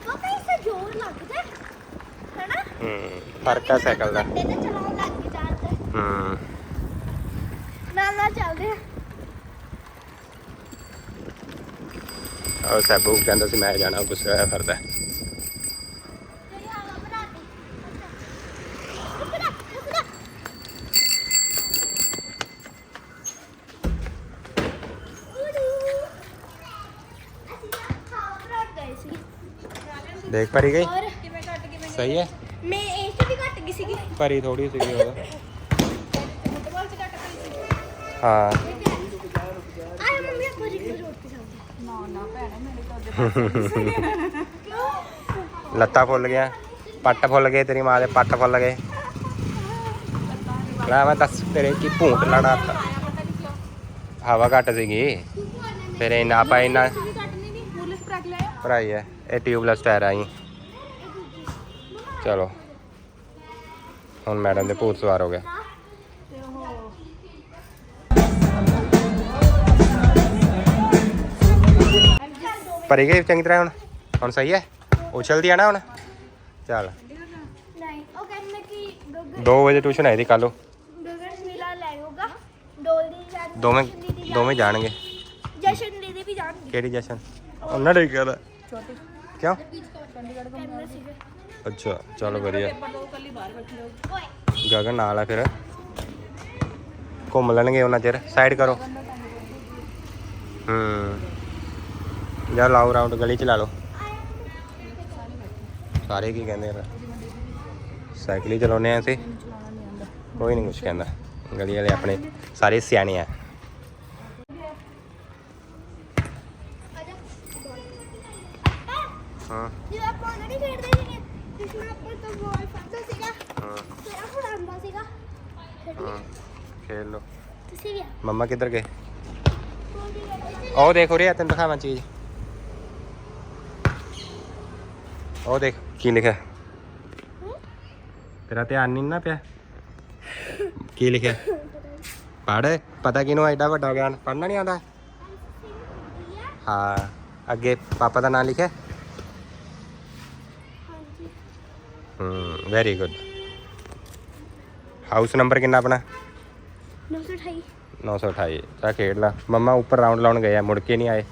ਪਾਪਾ ਇਸੇ ਜ਼ੋਰ ਲੱਗਦਾ ਹੈ ਨਾ ਹੂੰ ਫ਼ਰਕ ਆ ਸਾਈਕਲ ਦਾ। ਤੇ ਚਲਾਉਣ ਲੱਗ ਗਏ ਚਾਰ ਹੂੰ। ਨਾਲ ਨਾਲ ਚੱਲਦੇ ਆ। ਉਹ ਸੈਬੂ ਕਹਿੰਦਾ ਸੀ ਮੈਂ ਜਾਣਾ ਗੁੱਸੇ ਹੋਇਆ ਕਰਦਾ ਤੇਰੀ ਹਵਾ ਬਣਾ ਦੇ। ਰੁਕ ਜਾ ਰੁਕ ਜਾ। ਅਸੀਂ ਨਾ ਹਵਾ ਬਣਾ ਗਏ ਸੀ। ਦੇਖ ਭਰੀ ਗਈ? ਔਰ ਸਹੀ ਹੈ? ਮੈਂ ਤੇ ਵੀ ਸੀਗੀ? ਭਰੀ ਥੋੜੀ ਸੀਗੀ ਉਹ ਫੁੱਟਬਾਲ ਚ ਕੱਟ ਗਈ ਸੀ ਹਾਂ ਆਏ ਮੰਮੀ ਆਪਾਂ ਰਿਕ ਰੋਟੀ ਖਾਂਦੇ ਨਾ ਨਾ ਭੈਣੇ ਮੇਰੇ ਕਿਉਂ ਲੱਤਾਂ ਫੁੱਲ ਗਿਆ। ਪੱਟ ਫੁੱਲ ਗਏ ਤੇਰੀ ਮਾਂ ਦੇ ਪੱਟ ਫੁੱਲ ਗਏ। ਲੈ ਮੈਂ ਦੱਸ ਤੇਰੇ ਕੀ ਭੂਤ ਲੜਾ ਤਾ ਹਵਾ ਘੱਟ ਸੀਗੀ। ਫਿਰ ਇਹਨਾਂ ਆਪਾਂ ਇਹਨਾਂ ਭਰਾਈ ਹੈ ਇਹ ਟਿਊਬਲੈਸ ਟਾਇਰ ਆਈ ਚਲੋ। ਹੁਣ ਮੈਡਮ ਦੇ ਭੂਤ ਸਵਾਰ ਹੋ ਗਿਆ ਭਰੀ ਗਈ ਚੰਗੀ ਤਰ੍ਹਾਂ ਹੁਣ? ਹੁਣ ਸਹੀ ਹੈ? ਉਛਲਦੀ ਆ ਨਾ ਹੁਣ? ਚੱਲ। ਨਹੀਂ ਉਹ ਕਹਿੰਦੇ ਕਿ ਗਗਨ 2 ਵਜੇ ਟਿਊਸ਼ਨ ਹੈ ਦੀ ਕੱਲ ਗਗਨ ਮਿਲਾ ਲੈ ਹੋਗਾ ਡੋਲ ਦੀ ਜਾਣ ਦੋਵੇਂ ਦੋਵੇਂ ਜਾਣਗੇ। ਜਸ਼ਨ ਦੀਦੀ ਵੀ ਜਾਣਗੇ। ਕਿਹੜੀ ਜਸ਼ਨ? ਉਹਨਾਂ ਨੇ ਕਿਹਾ ਛੋਟੀ। ਕਿਉਂ? ਕਹਿੰਦੇ ਸੀਗੇ। ਅੱਛਾ ਚਲੋ ਵਧੀਆ। ਓਏ ਗਗਨ ਨਾਲ ਆ ਫਿਰ। ਘੁੰਮ ਲੈਣਗੇ ਉਹਨਾਂ ਚਿਰ ਸਾਈਡ ਕਰੋ। ਹੂੰ। ਜਾ ਲਾਓ ਰਾਊਂਡ ਗਲੀ ਚ ਲਾ ਲਓ। ਸਾਰੇ ਕੀ ਕਹਿੰਦੇ ਯਾਰ ਸਾਈਕਲ ਹੀ ਚਲਾਉਂਦੇ ਆ ਅਸੀਂ। ਕੋਈ ਨਹੀਂ ਕੁਝ ਕਹਿੰਦਾ। ਗਲੀ ਵਾਲੇ ਆਪਣੇ ਸਾਰੇ ਸਿਆਣੇ ਆ। ਹਾਂ। ਆਪਾਂ ਨਹੀਂ ਖੇਡਦੇ ਸੀਗੇ ਜਿਸमें ਆਪਾਂ ਤੋਂ ਬਾਲ ਫੜਦਾ ਸੀਗਾ ਹਾਂ। ਫਿਰ ਆਪਾਂ ਆਂਦਾ ਸੀਗਾ ਹਾਂ ਖੇਲ ਲਓ ਤੁਸੀਂ ਵੀ ਮੰਮਾ ਕਿੱਧਰ ਗਏ? ਉਹ ਦੇਖ ਰਿਹਾ ਤੈਨੂੰ ਦਿਖਾਵਾਂ ਚੀਜ਼। ਉਹ ਦੇਖ, ਕੀ ਲਿਖਿਆ? ਤੇਰਾ ਧਿਆਨ ਨਹੀਂ ਨਾ ਪਿਆ। ਕੀ ਲਿਖਿਆ? ਪੜ ਪਤਾ ਕਿਨੂੰ ਐਡਾ ਵੱਡਾ ਗਿਆਨ? ਪੜਨਾ ਨਹੀਂ ਆਉਂਦਾ? ਹਾਂ, ਅੱਗੇ ਪਾਪਾ ਦਾ ਨਾਮ ਲਿਖਿਆ ਹਾਂਜੀ ਹੂੰ ਵੈਰੀ ਗੁੱਡ ਹਾਊਸ ਨੰਬਰ ਕਿੰਨਾ ਆਪਣਾ? 928 928 ਤਾਂ ਖੇਡ ਲਾ। ਮੰਮਾ ਉੱਪਰ ਰਾਉਂਡ ਲਾਉਣ ਗਏ ਆ ਮੁੜ ਕੇ ਨਹੀਂ ਆਏ।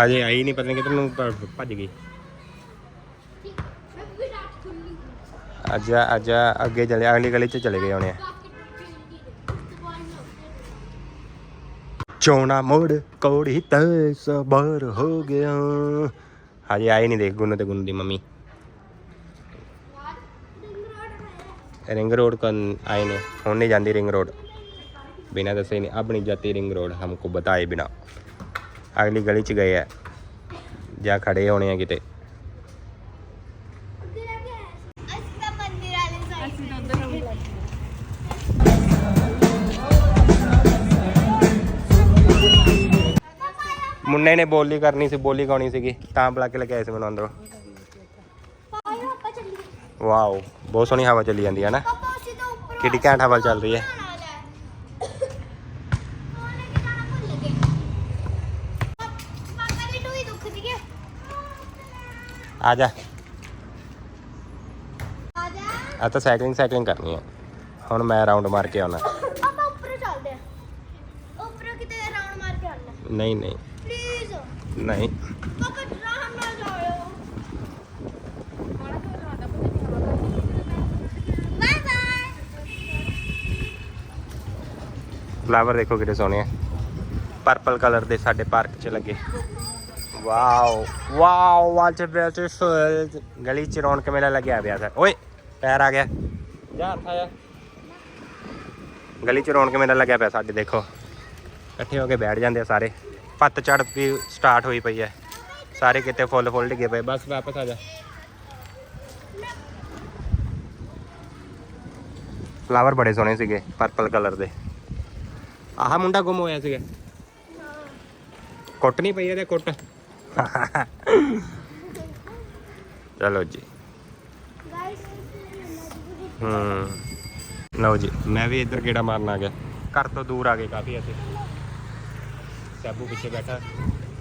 ਹਜੇ ਆਈ ਨਹੀਂ ਪਤਾ ਨਹੀਂ ਕਿੱਧਰ ਨੂੰ ਭ- ਭੱਜ ਗਈ। ਅੱਜ ਅੱਜ ਅੱਗੇ ਚਲੇ ਅਗਲੀ ਗਲੀ ਚ ਚਲੇ ਗਏ ਹੋਣੇ ਆ। ਚੋਣਾ ਮੋੜ ਕੋੜੀ ਤੇ ਸਬਰ ਹੋ ਗਿਆ। ਹਜੇ ਆਏ ਨਹੀਂ ਦੇਖ ਗੁੰਨ ਤੇ ਗੁੰਨ ਦੀ ਮੰਮੀ। ਰਿੰਗ ਰੋਡ ਕਨ ਆਏ ਨੇ, ਹੁਣ ਨਹੀਂ ਜਾਂਦੀ ਰਿੰਗ ਰੋਡ ਬਿਨਾ ਦੱਸੇ ਨਹੀਂ ਆਪਣੀ ਜਾਤੀ ਰਿੰਗ ਰੋਡ ਹਮਕੋ ਬਤਾਏ ਬਿਨਾ। ਅਗਲੀ ਗਲੀ ਚ ਗਏ ਆ, ਜਾਂ ਖੜੇ ਹੋਣੇ ਆ ਕਿਤੇ। ਨਹੀਂ ਨਹੀਂ ਬੋਲੀ ਕਰਨੀ ਸੀ ਬੋਲੀ ਗਾਉਣੀ ਸੀਗੀ। ਤਾਂ ਬੁਲਾ ਕੇ ਲੈ ਕੇ ਆਏ ਸੀ ਮੈਨੂੰ ਅੰਦਰੋਂ। ਪਾਇਆ ਵਾਓ ਬਹੁਤ ਸੋਹਣੀ ਹਵਾ ਚੱਲੀ ਜਾਂਦੀ ਹੈ ਨਾ। ਪਾਪਾ ਕਿੱਡੀ ਘੈਂਟ ਹਵਾ ਚੱਲ ਰਹੀ ਹੈ। ਆ ਜਾ। ਆ ਜਾ। ਆ ਤਾਂ ਸਾਈਕਲਿੰਗ ਸਾਈਕਲਿੰਗ ਕਰਨੀ ਹੈ। ਹੁਣ ਮੈਂ ਰਾਉਂਡ ਮਾਰ ਕੇ ਆਉਣਾ। ਆਪਾਂ ਉੱਪਰ ਚੱਲਦੇ ਆ। ਉੱਪਰ ਕਿਤੇ ਰਾਉਂਡ ਮਾਰ ਕੇ ਆਉਣਾ। ਨਹੀਂ ਨਹੀਂ। ਨਹੀਂ। ਫਲਾਵਰ ਦੇਖੋ ਕਿੰਨੇ ਸੋਹਣੇ ਆ। ਪਰਪਲ ਕਲਰ ਦੇ ਸਾਡੇ ਪਾਰਕ 'ਚ ਲੱਗੇ। Wow wow what a beautiful ਗਲੀ 'ਚ ਰੌਣਕ ਮੇਲਾ ਲੱਗਿਆ ਪਿਆ ਸਰ। ਓਏ, ਪੈਰ ਆ ਗਿਆ। ਜਾ ਹੱਥ ਗਲੀ 'ਚ ਰੌਣਕ ਮੇਲਾ ਲੱਗਿਆ ਪਿਆ ਸਾਡੇ, ਦੇਖੋ। ਇਕੱਠੇ ਹੋ ਕੇ ਬੈਠ ਜਾਂਦੇ ਆ ਸਾਰੇ। ਪੱਤ ਚੜ ਵੀ ਸਟਾਰਟ ਹੋਈ ਪਈ ਹੈ। ਸਾਰੇ ਕਿਤੇ ਫੁੱਲ ਫੁੱਲ ਡਿੱਗੇ ਪਏ। ਬਸ ਵਾਪਸ ਆ ਜਾ। ਫਲਾਵਰ ਬੜੇ ਸੋਹਣੇ ਸੀਗੇ ਪਰਪਲ ਕਲਰ ਦੇ। ਆਹ ਮੁੰਡਾ ਗੁੰਮ ਹੋਇਆ ਸੀਗਾ। ਕੁੱਟ ਨਹੀਂ ਪਈ ਇਹਦੇ, ਕੁੱਟ। ਚਲੋ ਜੀ। ਗਾਇਸ ਹੂੰ। ਲਓ ਜੀ, ਮੈਂ ਵੀ ਇੱਧਰ ਕਿਹੜਾ ਮਾਰਨ ਆ ਗਿਆ। ਘਰ ਤੋਂ ਦੂਰ ਆ ਗਏ ਕਾਫੀ ਅਸੀਂ। ਸੈਬੂ ਪਿੱਛੇ ਬੈਠਾ।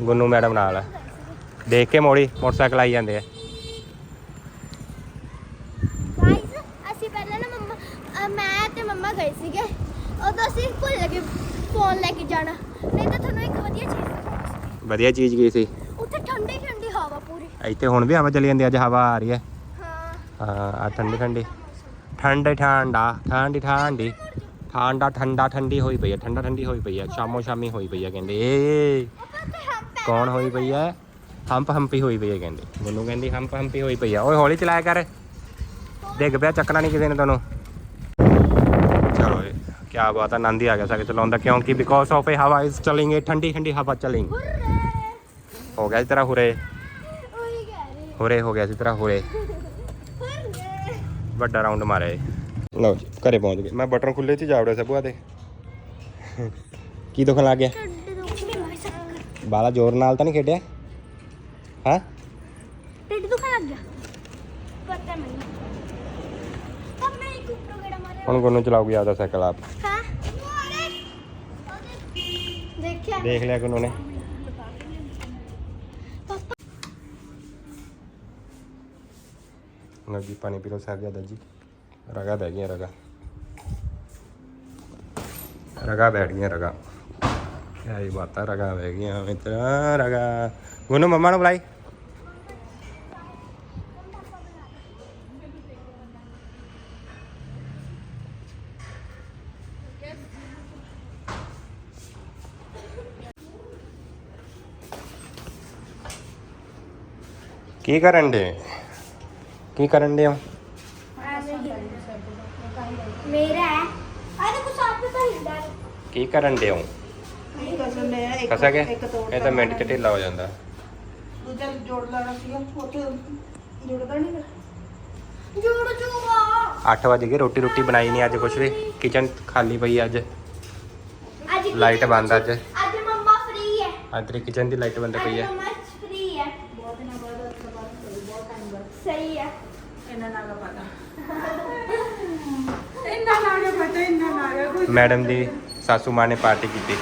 ਗੁੰਨੂ ਮੈਡਮ ਨਾਲ ਦੇਖ ਕੇ ਮੋੜੀ ਮੋਟਰਸਾਈਕਲ ਆਈ ਜਾਂਦੇ ਆ। ਗਾਇਸ ਅਸੀਂ ਪਹਿਲਾਂ ਨਾ ਮੰਮਾ ਅਹ ਮੈਂ ਤੇ ਮੰਮਾ ਗਏ ਸੀਗੇ। ਉਦੋਂ ਅਸੀਂ ਭੁੱਲ ਗਏ ਫੋਨ ਲੈ ਕੇ ਜਾਣਾ। ਨਹੀਂ ਤਾਂ ਤੁਹਾਨੂੰ ਇੱਕ ਵਧੀਆ ਚੀਜ਼ ਦਿਖਾਉਣੀ ਸੀ। ਵਧੀਆ ਚੀਜ਼ ਗਈ ਸੀ? ਉੱਥੇ ਠੰਡੀ ਠੰਡੀ ਹਵਾ ਪੂਰੀ। ਇੱਥੇ ਹੁਣ ਵੀ ਹਵਾ ਚੱਲੀ ਜਾਂਦੀ ਅੱਜ ਹਵਾ ਆ ਰਹੀ ਹੈ। ਹਾਂ। ਹਾਂ ਆ ਠੰਡੀ ਠੰਡੀ। ਠੰਡੀ ਠੰਡਾ ਠੰਡੀ ਠੰਡੀ। ਠੰਡਾ ਠੰਡਾ ਠੰਡੀ ਹੋਈ ਪਈ ਹੈ ਠੰਡਾ ਠੰਡੀ ਹੋਈ ਪਈ ਹੈ ਸ਼ਾਮੋ ਸ਼ਾਮੀ ਹੋਈ ਪਈ ਹੈ ਕਹਿੰਦੇ ਏ ਕੌਣ ਹੋਈ ਪਈ ਹੈ ਹੰਪ ਹੰਪੀ ਹੋਈ ਪਈ ਹੈ ਕਹਿੰਦੇ। ਮੈਨੂੰ ਕਹਿੰਦੀ ਹੰਪ ਹੰਪੀ ਹੋਈ ਪਈ ਹੈ ਓਏ ਹੌਲੀ ਚਲਾਇਆ ਕਰ। ਡਿੱਗ ਪਿਆ ਚੱਕਣਾ ਨਹੀਂ ਕਿਸੇ ਨੇ ਤੁਹਾਨੂੰ ਚਲੋ ਕੀ ਬਾਤ ਹੈ ਆਨੰਦ ਹੀ ਆ ਗਿਆ ਸਾਕੇ ਚਲਾਉਣ ਦਾ ਕਿਉਂਕਿ ਬਿਕੋਜ਼ ਆਫ ਇਹ ਹਵਾ ਇਜ਼ ਚਲਿੰਗ ਠੰਡੀ ਠੰਡੀ ਹਵਾ ਚਲਿੰਗ ਹੋ ਗਿਆ ਸੀ ਤੇਰਾ ਹੁਰੇ। ਹੁਰੇ ਹੋ ਗਿਆ ਸੀ ਤੇਰਾ ਹੁਰੇ। ਵੱਡਾ ਰਾਉਂਡ ਮਾਰਿਆ ਲਓ ਜੀ ਘਰੇ ਪਹੁੰਚ ਗਏ। ਮੈਂ ਬਟਨ ਖੁੱਲੇ ਚ ਜਾਵੜਿਆ ਸਭੂਆ ਦੇ। ਕੀ ਦੁਖਣ ਲੱਗ ਗਿਆ? ਬਾਲਾ ਜ਼ੋਰ ਨਾਲ ਤਾਂ ਨਹੀਂ ਖੇਡਿਆ? ਹਾਂ? ਢਿੱਡ ਦੁਖਣ ਲੱਗ ਗਿਆ। ਪਤਾ ਮੈਨੂੰ ਅਬ ਮੈਂ ਇੱਕ ਉੱਪਰ ਗੜਾ ਮਾਰਿਆ। ਹੁਣ ਗੁੰਨੂ ਚਲਾਉਗੀ ਆਪਦਾ ਸਾਈਕਲ ਆਪ। ਹਾਂ? ਦੇਖਿਆ। ਦੇਖ ਲਿਆ ਗੁੰਨੂ ਨੇ। ਲਓ ਜੀ ਪਾਣੀ ਪੀ ਲਓ ਸਾਹਿਬਜ਼ਾਦਾ ਜੀ। ਰਗਾ ਬਹਿ ਗਈਆਂ, ਰਗਾ। ਰਗਾ ਬੈਠ ਗਈਆਂ, ਰਗਾ। ਕਿਆ ਹੀ ਬਾਤਾਂ, ਰਗਾ ਬਹਿ ਗਈਆਂ, ਮਿੱਤਰਾ, ਰਗਾ। ਗੁੰਨੂ ਮੰਮਾ ਨੂੰ ਬੁਲਾਈ। ਕੀ ਕਰਨ ਦੇ? ਕੀ ਕਰਨ ਦੇ ਹੋ ਕੀ ਕਰਨ ਡਿਓ ਨਹੀਂ ਕਸਰ ਲੈ ਇਹ ਤਾਂ ਮਿੰਟ ਚ ਢਿੱਲਾ ਹੋ ਜਾਂਦਾ। ਦੂਜਾ ਜੋੜ ਲੈਣਾ ਸੀਗਾ ਉੱਥੇ ਜੁੜਦਾ ਨਹੀਂ ਜੁੜ ਜੂਗਾ। 8 ਵਜੇ ਰੋਟੀ ਰੋਟੀ ਬਣਾਈ ਨਹੀਂ ਅੱਜ ਕੁਛ ਵੀ। ਕਿਚਨ ਖਾਲੀ ਪਈ ਅੱਜ। ਲਾਈਟ ਬੰਦ ਅੱਜ। ਅੱਜ ਮੰਮਾ ਫ੍ਰੀ ਹੈ ਅੱਜ ਤੇਰੀ ਕਿਚਨ ਦੀ ਲਾਈਟ ਬੰਦ ਪਈ ਹੈ ਮੈਡਮ ਦੀ ਸਾਸੂ ਮਾਂ ਨੇ ਪਾਰਟੀ ਕੀਤੀ।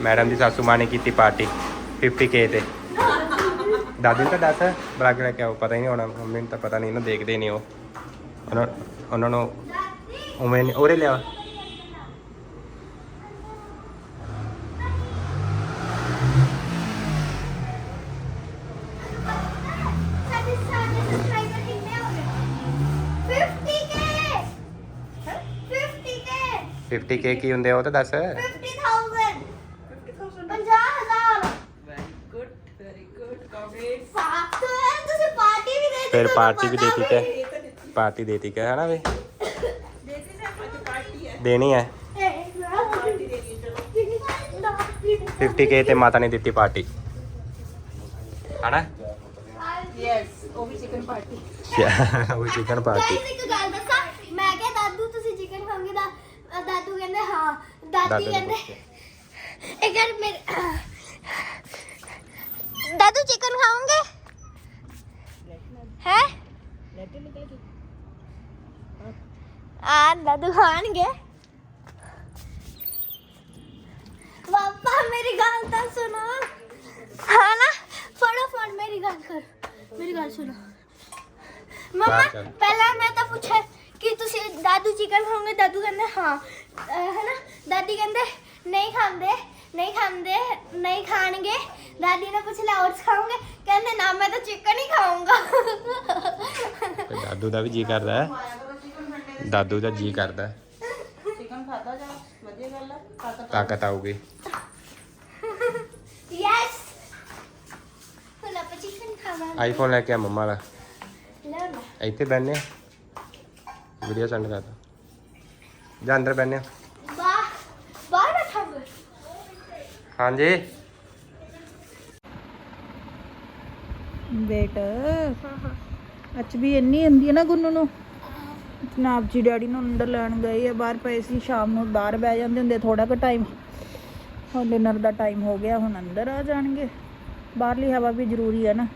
ਮੈਡਮ ਦੀ ਸਾਸੂ ਮਾਂ ਨੇ ਕੀਤੀ ਪਾਰਟੀ 50k ਤੇ। ਦਾਦੀ ਨੂੰ ਤਾਂ ਦੱਸ ਬੁਲਾ ਕੇ ਲੈ ਕੇ ਆਓ ਪਤਾ ਹੀ ਨਹੀਂ ਹੋਣਾ, ਮੰਮੀ ਨੂੰ ਤਾਂ ਪਤਾ ਨਹੀਂ ਨਾ ਦੇਖਦੇ ਨਹੀਂ ਉਹ। ਉਹਨਾਂ ਉਹਨਾਂ ਨੂੰ ਉਵੇਂ ਨੀ- ਉਰੇ ਲਿਆ ਸਾਡੇ ਸਾਡੇ ਸਬਸਕ੍ਰਾਈਬਰ ਕਿੰਨੇ ਹੋ ਗਏ 50k 50k 50k ਕੀ ਹੁੰਦੇ ਆ ਉਹ ਤਾਂ ਦੱਸ। 50000 50000 very good very good comrade ਸਾਥ ਤੁਸੀਂ ਪਾਰਟੀ ਵੀ ਦੇ ਫਿਰ ਪਾਰਟੀ ਵੀ ਦੇਤੀ ਤੇ। ਪਾਰਟੀ ਦੇਤੀ ਕਿ ਹਨਾ ਵੇ? ਦੇਣੀ ਹੈ। 50k ਤੇ ਮਾਤਾ ਨੇ ਦਿੱਤੀ ਪਾਰਟੀ। ਹਨਾ? ਯੈਸ ਉਹ ਵੀ ਚਿਕਨ ਪਾਰਟੀ ਉਹ ਚਿਕਨ ਪਾਰਟੀ ਗਾਇਸ ਇੱਕ ਗੱਲ ਦੱਸਾਂ ਮੈਂ ਕਿਹਾ ਦਾਦੂ ਤੁਸੀਂ ਚਿਕਨ ਖਾਓਗੇ ਦਾ ਅ, ਦਾਦੂ ਕਹਿੰਦੇ ਹਾਂ ਦਾਦੂ ਦਾਦੀ ਨੇ ਕਹਿੰਦੇ ਪੁੱਛਿਆ। ਇੱਕ ਵਾਰ ਮੇਰੇ ਦਾਦੂ ਚਿਕਨ ਖਾਓਗੇ ਹੈ ਆ ਦਾਦੂ ਖਾਣਗੇ ਪਾਪਾ ਮੇਰੀ ਗੱਲ ਤਾਂ ਸੁਣੋ ਹਾਂ ਨਾ ਫੜੋ ਫੜ ਮੇਰੀ ਗੱਲ ਕਰ ਮੇਰੀ ਗੱਲ ਸੁਣੋ ਮਮਾ ਬਾਹਰ ਚੱਲ। ਪਹਿਲਾਂ ਮੈਂ ਤਾਂ ਪੁੱਛਿਆ ਤੁਸੀਂ ਦਾਦੂ ਕਹਿੰਦੇ ਹਾਂ ਹੈ ਨਹੀਂ ਖਾਂਦੇ ਨਹੀਂ ਖਾਂਦੇ ਨਹੀਂ ਖਾਣਗੇ। ਦਾਦੀ ਨੇ ਪੁੱਛ ਲਿਆ ਔਰਸ ਖਾਓਗੇ? ਕਹਿੰਦੇ ਨਾ ਮੈਂ ਤਾਂ ਚਿਕਨ ਹੀ ਖਾਊਂਗਾ। ਤੇ ਦਾਦੂ ਦਾ ਵੀ ਜੀ ਕਰਦਾ ਹੈ। ਦਾਦੂ ਦਾ ਜੀ ਕਰਦਾ ਹੈ। ਚਿਕਨ ਖਾਦਾ ਜਾ? ਵਧੀਆ ਗੱਲ ਆ। ਤਾਕਤ ਤਾਕਤ ਆਊਗੀ। ਯੈਸ ਹੁਣ ਆਪਾਂ ਚਿਕਨ ਖਾਵਾਂਗੇ। ਆਈਫੋਨ ਲੈ ਕੇ ਆ ਮੰਮਾ ਦਾ ਲੈ ਲੈ ਇੱਥੇ ਬੈਠਨੇ ਵੀਡੀਓ ਸੈਂਡ ਕਰਦਾ ਜਾਂ ਅੰਦਰ ਬੈਠਨੇ ਬਾਹਰ ਬਾਹਰ ਬੈਠਾਂਗੇ ਹਾਂਜੀ। ਬੇਟ ਅੱਜ ਵੀ ਇੰਨੀ ਹੁੰਦੀ ਹੈ ਨਾ ਗੁੰਨੂ ਨੂੰ। ਜਨਾਬ ਜੀ ਡੈਡੀ ਨੂੰ ਅੰਦਰ ਲੈਣ ਗਏ ਆ ਬਾਹਰ ਪਏ ਸੀ ਸ਼ਾਮ ਨੂੰ ਬਾਹਰ ਬਹਿ ਜਾਂਦੇ ਹੁੰਦੇ ਥੋੜਾ ਕੁ ਟਾਈਮ ਹੁਣ ਡਿਨਰ ਦਾ ਟਾਈਮ ਹੋ ਗਿਆ ਹੁਣ ਅੰਦਰ ਆ ਜਾਣਗੇ। ਬਾਹਰਲੀ ਹਵਾ ਵੀ ਜ਼ਰੂਰੀ ਹੈ ਨਾ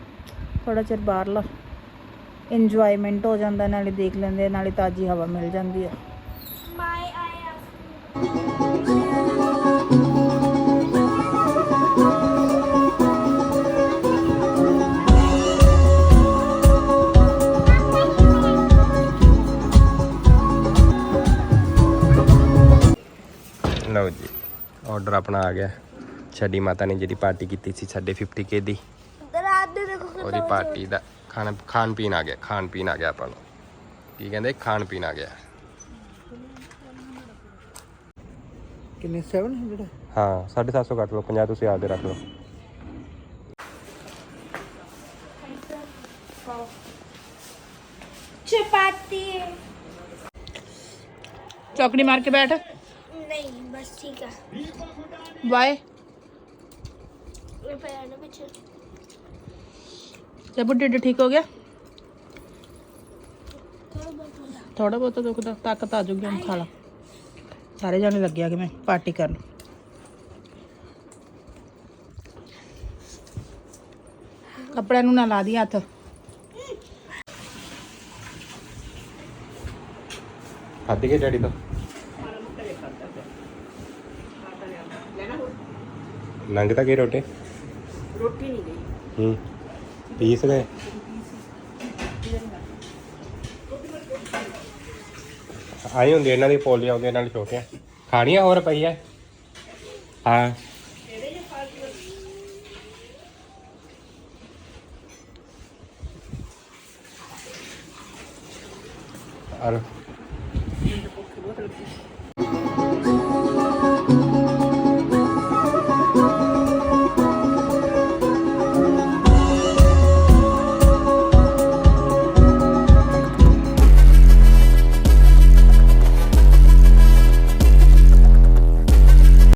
ਥੋੜਾ ਚਿਰ ਬਾਹਰਲਾ ਇੰਜੋਇਮੈਂਟ ਹੋ ਜਾਂਦਾ ਨਾਲੇ ਦੇਖ ਲੈਂਦੇ ਆ, ਨਾਲੇ ਤਾਜ਼ੀ ਹਵਾ ਮਿਲ ਜਾਂਦੀ ਹੈ ਲਓ ਆਰਡਰ ਆਪਣਾ ਆ ਗਿਆ। ਛੱਡੀ ਮਾਤਾ ਨੇ ਜਿਹੜੀ ਪਾਰਟੀ ਕੀਤੀ ਸੀ ਸਾਡੇ 50k ਦੀ, ਉਹਦੀ ਪਾਰਟੀ ਦਾ ਖਾਣ ਖਾਣ ਪੀਣ ਆ ਗਿਆ, ਖਾਣ ਪੀਣ ਆ ਗਿਆ ਆਪਾਂ ਨੂੰ। ਕੀ ਕਹਿੰਦੇ? ਖਾਣ ਪੀਣ ਆ ਗਿਆ। ਕਿੰਨੇ 700 ਹਾਂ 750 ਕੱਟ ਲਓ 50 ਤੁਸੀਂ ਆਪਦੇ ਰੱਖ ਲਓ चपाती ਚੌਕੜੀ ਮਾਰ ਕੇ ਬੈਠ नहीं बस ठीक है ਬਾਏ ये पैर ना पीछे ਤੇ ਬੁੱਢੇ ਢਿੱਡ ਠੀਕ ਹੋ ਗਿਆ ਥੋੜਾ ਬਹੁਤ ਦੁਖਦਾ ਤਾਕਤ ਆ ਜੂਗੀ ਹੁਣ ਖਾ ਲਾ ਸਾਰੇ ਜਾਣੇ ਲੱਗਿਆ ਕਿ ਮੈਂ ਪਾਰਟੀ ਕਰਨ। ਕੱਪੜਿਆਂ ਨੂੰ ਨਾ ਲਾ ਦੀ ਹੱਥ। ਖਾਧੀ ਕੇ ਡੈਡੀ ਤੋਂ? ਲੰਘ ਤਾਂ ਗਏ ਰੋਟੇ? ਰੋਟੀ ਨਹੀਂ ਗਈ। ਹੂੰ ਪੀਸ ਗਏ? ਆਈ ਹੁੰਦੀ ਇਹਨਾਂ ਦੀ ਪੋਲੀਆਂ ਹੁੰਦੀਆਂ ਨਾਲ ਛੋਟੀਆਂ। ਖਾਣੀਆਂ ਹੋਰ ਪਈ ਐ ਹਾਂ।